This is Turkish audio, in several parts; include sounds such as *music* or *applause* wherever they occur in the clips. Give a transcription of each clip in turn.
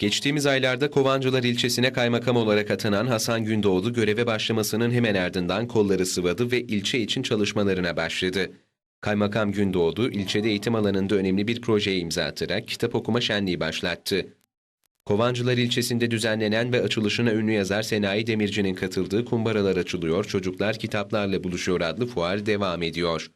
Geçtiğimiz aylarda Kovancılar ilçesine kaymakam olarak atanan Hasan Gündoğdu göreve başlamasının hemen ardından kolları sıvadı ve ilçe için çalışmalarına başladı. Kaymakam Gündoğdu, ilçede eğitim alanında önemli bir projeye imza atarak kitap okuma şenliği başlattı. Kovancılar ilçesinde düzenlenen ve açılışına ünlü yazar Senayi Demirci'nin katıldığı Kumbaralar Açılıyor, Çocuklar Kitaplarla Buluşuyor adlı fuar devam ediyor.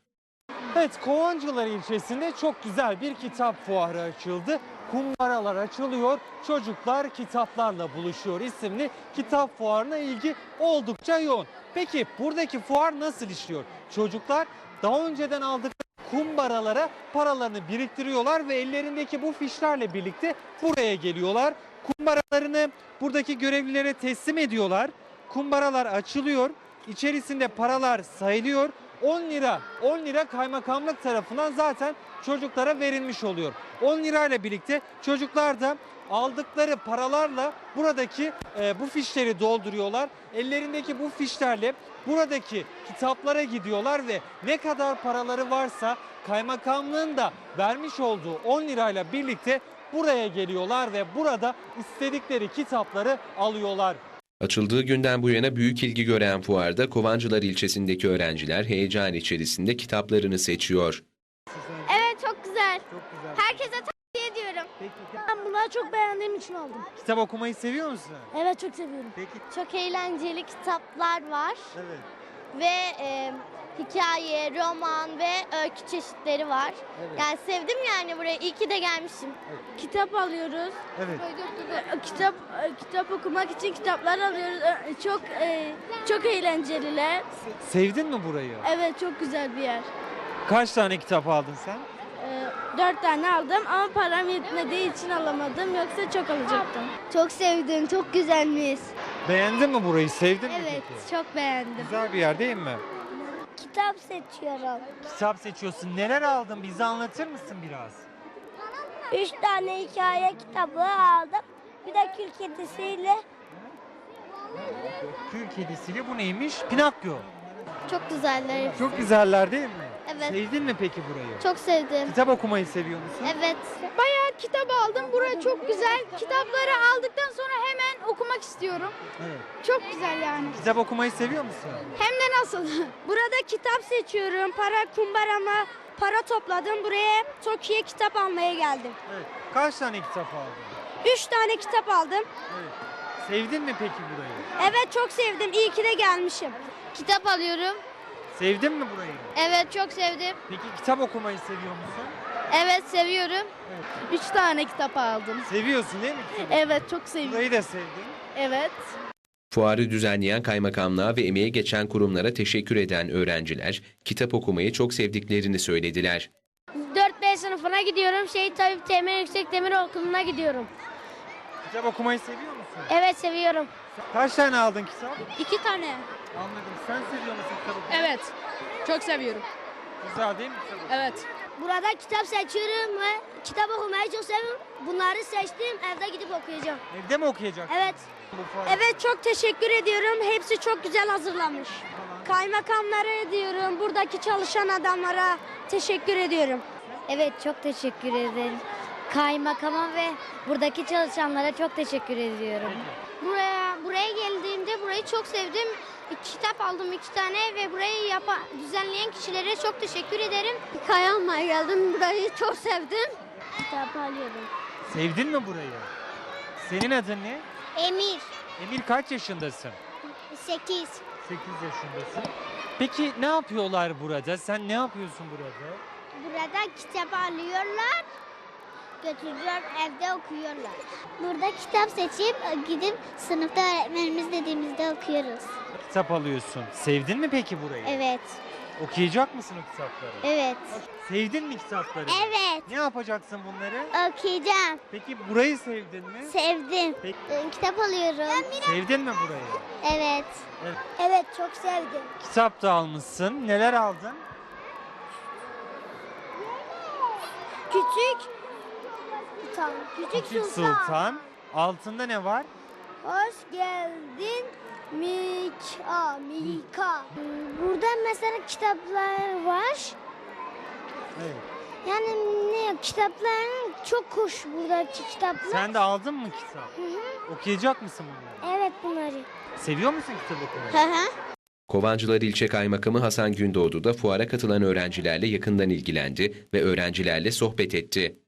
Evet, Kovancılar ilçesinde çok güzel bir kitap fuarı açıldı. Kumbaralar açılıyor, çocuklar kitaplarla buluşuyor isimli kitap fuarına ilgi oldukça yoğun. Peki buradaki fuar nasıl işliyor? Çocuklar daha önceden aldıkları kumbaralara paralarını biriktiriyorlar ve ellerindeki bu fişlerle birlikte buraya geliyorlar. Kumbaralarını buradaki görevlilere teslim ediyorlar. Kumbaralar açılıyor. İçerisinde paralar sayılıyor. 10 lira, 10 lira kaymakamlık tarafından zaten çocuklara verilmiş oluyor. 10 lirayla birlikte çocuklar da aldıkları paralarla buradaki e, bu fişleri dolduruyorlar. Ellerindeki bu fişlerle buradaki kitaplara gidiyorlar ve ne kadar paraları varsa kaymakamlığın da vermiş olduğu 10 lirayla birlikte buraya geliyorlar ve burada istedikleri kitapları alıyorlar. Açıldığı günden bu yana büyük ilgi gören fuarda Kovancılar ilçesindeki öğrenciler heyecan içerisinde kitaplarını seçiyor. Evet çok güzel. Çok güzel. Herkese tavsiye ediyorum. Peki Ben bunları çok beğendiğim için aldım. kitap okumayı seviyor musun? Evet çok seviyorum. Peki Çok eğlenceli kitaplar var evet. ve e, hikaye, roman ve öykü çeşitleri var. Evet. Yani sevdim yani buraya. İyi ki de gelmişim. Kitap alıyoruz. Evet. Ee, Kitap e, kitap okumak için kitaplar alıyoruz. Ee, Çok e, çok eğlenceliler. Sevdin mi burayı? Evet çok güzel bir yer. Kaç tane kitap aldın sen? Ee, Dört tane aldım ama param yetmediği için alamadım. Yoksa çok alacaktım. Çok sevdim. Çok güzelmiş. Beğendin mi burayı? Sevdin mi Evet peki? çok beğendim. Güzel bir yer değil mi? Kitap seçiyorum. Kitap seçiyorsun. Neler aldın? Bize anlatır mısın biraz? Üç tane hikaye kitabı aldım. Bir de kül kedisiyle. Kül kedisiyle bu neymiş? Pinokyo. Çok güzeller. Çok güzeller değil mi? Evet. Sevdin mi peki burayı? Çok sevdim. Kitap okumayı seviyor musun? Evet. Bayağı kitap aldım. Burası çok güzel. Kitapları aldıktan sonra hemen okumak istiyorum. Evet. Çok güzel yani. Kitap okumayı seviyor musun? Hem de nasıl? *laughs* Burada kitap seçiyorum. Para kumbarama para topladım. Buraya Tokyo'ya kitap almaya geldim. Evet. Kaç tane kitap aldın? Üç tane kitap aldım. Evet. Sevdin mi peki burayı? Evet çok sevdim. İyi ki de gelmişim. Kitap alıyorum. Sevdin mi burayı? Evet çok sevdim. Peki kitap okumayı seviyor musun? Evet seviyorum. Üç tane kitap aldım. Seviyorsun değil mi kitabı? Evet çok sevdim. Burayı da sevdin. Evet. Fuarı düzenleyen kaymakamlığa ve emeğe geçen kurumlara teşekkür eden öğrenciler, kitap okumayı çok sevdiklerini söylediler. 4B sınıfına gidiyorum. Şehit Tabip Teğmen Yüksek Demir Okulu'na gidiyorum. Kitap okumayı seviyor musun? Evet seviyorum. Kaç tane aldın kitap? İki tane. Anladım. Sen seviyor musun kitap okumayı? Evet. Çok seviyorum. Güzel değil mi kitap okumayı? Evet. Burada kitap seçiyorum ve kitap okumayı çok seviyorum. Bunları seçtim. Evde gidip okuyacağım. Evde mi okuyacaksın? Evet. Bu fuar- Evet çok teşekkür ediyorum. Hepsi çok güzel hazırlamış. Kaymakamlara ediyorum. Buradaki çalışan adamlara teşekkür ediyorum. Evet çok teşekkür ederim. Kaymakama ve buradaki çalışanlara çok teşekkür ediyorum. Buraya buraya geldiğimde burayı çok sevdim. Kitap aldım iki tane ve burayı yapan, düzenleyen kişilere çok teşekkür ederim. Hikaye almaya geldim. Burayı çok sevdim. Kitap alıyorum. Sevdin mi burayı? Senin adın ne? Emir Emir kaç yaşındasın? 8. 8 yaşındasın. Peki ne yapıyorlar burada? Sen ne yapıyorsun burada? Burada kitap alıyorlar. Götürüyorlar evde okuyorlar. Burada kitap seçip gidip sınıfta öğretmenimiz dediğimizde okuyoruz. Kitap alıyorsun. Sevdin mi peki burayı? Evet. Okuyacak mısın o kitapları? Evet. Sevdin mi kitapları? Evet. Ne yapacaksın bunları? Okuyacağım. Peki burayı sevdin mi? Sevdim. Peki Kitap alıyorum. sevdin mi burayı? Evet. Evet. Evet çok sevdim. Kitap da almışsın. Neler aldın? Küçük Sultan. Küçük, Küçük Sultan. Altında ne var? Hoş geldin Mika. Mika. Burada mesela kitaplar var. Evet. Yani ne kitapların Çok hoş buradaki kitaplar. Sen de aldın mı kitap? Okuyacak mısın bunları? Evet bunları. Seviyor musun kitap okumayı? Kovancılar İlçe Kaymakamı Hasan Gündoğdu da fuara katılan öğrencilerle yakından ilgilendi ve öğrencilerle sohbet etti.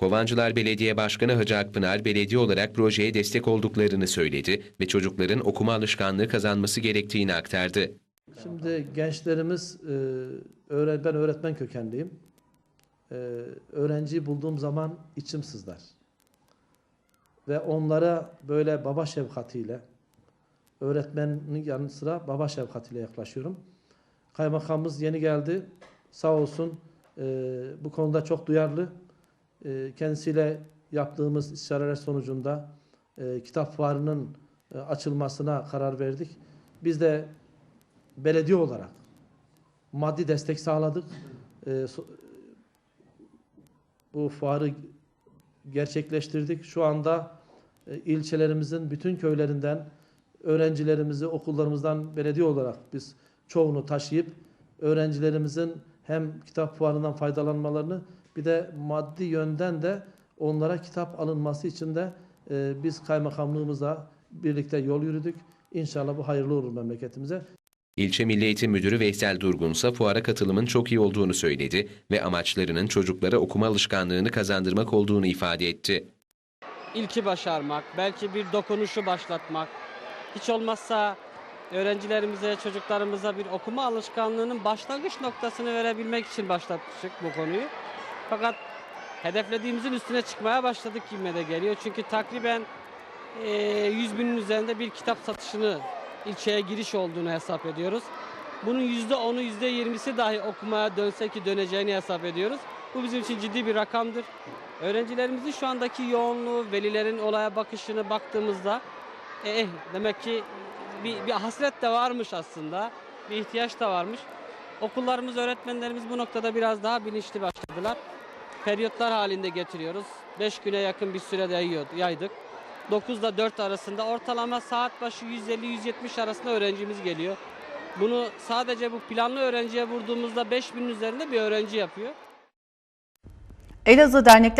Kovancılar Belediye Başkanı Hacı Akpınar, belediye olarak projeye destek olduklarını söyledi ve çocukların okuma alışkanlığı kazanması gerektiğini aktardı. Şimdi gençlerimiz, e, ben öğretmen kökenliyim. E, öğrenciyi bulduğum zaman içim sızlar. Ve onlara böyle baba şefkatiyle, öğretmenin yanı sıra baba şefkatiyle yaklaşıyorum. Kaymakamımız yeni geldi. Sağ olsun e, bu konuda çok duyarlı. E, kendisiyle yaptığımız istişareler sonucunda e, kitap fuarının e, açılmasına karar verdik. Biz de belediye olarak maddi destek sağladık. Ee, so- bu fuarı gerçekleştirdik. Şu anda e, ilçelerimizin bütün köylerinden öğrencilerimizi okullarımızdan belediye olarak biz çoğunu taşıyıp öğrencilerimizin hem kitap fuarından faydalanmalarını bir de maddi yönden de onlara kitap alınması için de e, biz kaymakamlığımızla birlikte yol yürüdük. İnşallah bu hayırlı olur memleketimize. İlçe Milli Eğitim Müdürü Veysel Durgun ise fuara katılımın çok iyi olduğunu söyledi ve amaçlarının çocuklara okuma alışkanlığını kazandırmak olduğunu ifade etti. ilki başarmak, belki bir dokunuşu başlatmak, hiç olmazsa öğrencilerimize, çocuklarımıza bir okuma alışkanlığının başlangıç noktasını verebilmek için başlatmıştık bu konuyu. Fakat hedeflediğimizin üstüne çıkmaya başladık gibi de geliyor. Çünkü takriben eee 100 binin üzerinde bir kitap satışını ilçeye giriş olduğunu hesap ediyoruz. Bunun %10'u %20'si dahi okumaya dönse ki döneceğini hesap ediyoruz. Bu bizim için ciddi bir rakamdır. Öğrencilerimizin şu andaki yoğunluğu, velilerin olaya bakışını baktığımızda e, eh, demek ki bir, bir hasret de varmış aslında. Bir ihtiyaç da varmış. Okullarımız, öğretmenlerimiz bu noktada biraz daha bilinçli başladılar. Periyotlar halinde getiriyoruz. 5 güne yakın bir sürede yaydık. 9 ile 4 arasında ortalama saat başı 150-170 arasında öğrencimiz geliyor. Bunu sadece bu planlı öğrenciye vurduğumuzda 5000'in üzerinde bir öğrenci yapıyor. Elazığ Dernekler